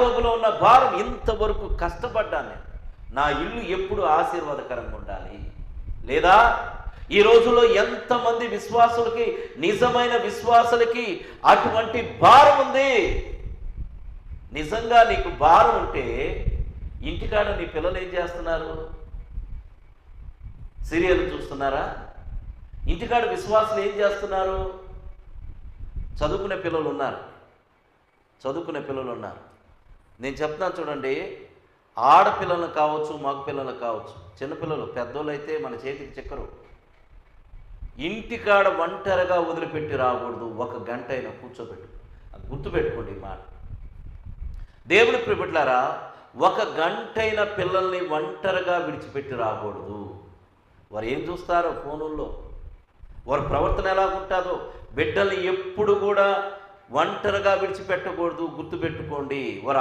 యాకోబులో ఉన్న భారం ఇంతవరకు కష్టపడ్డాను నేను. నా ఇల్లు ఎప్పుడు ఆశీర్వాదకరంగా ఉండాలి? లేదా ఈ రోజుల్లో ఎంతమంది విశ్వాసులకి నిజమైన విశ్వాసులకి అటువంటి భారం ఉంది? నిజంగా నీకు భారం ఉంటే ఇంటికాడ నీ పిల్లలు ఏం చేస్తున్నారు? సీరియల్ చూస్తున్నారా? ఇంటికాడ విశ్వాసులు ఏం చేస్తున్నారు? చదువుకునే పిల్లలు ఉన్నారు. చదువుకునే పిల్లలు ఉన్నారు. నేను చెప్తాను చూడండి ఆడపిల్లలు కావచ్చు మగ పిల్లలు కావచ్చు చిన్నపిల్లలు పెద్దోళ్ళు అయితే మన చేతికి చెక్కరు. ఇంటికాడ ఒంటరిగా వదిలిపెట్టి రాకూడదు ఒక గంట అయినా కూర్చోబెట్టు. గుర్తుపెట్టుకోండి ఈ మాట. దేవుని ప్రిపట్లారా ఒక గంటైన పిల్లల్ని ఒంటరిగా విడిచిపెట్టి రాకూడదు. వారు ఏం చూస్తారో ఫోనుల్లో? వారి ప్రవర్తన ఎలా ఉంటుందో? బిడ్డల్ని ఎప్పుడు కూడా ఒంటరిగా విడిచిపెట్టకూడదు గుర్తుపెట్టుకోండి. వారు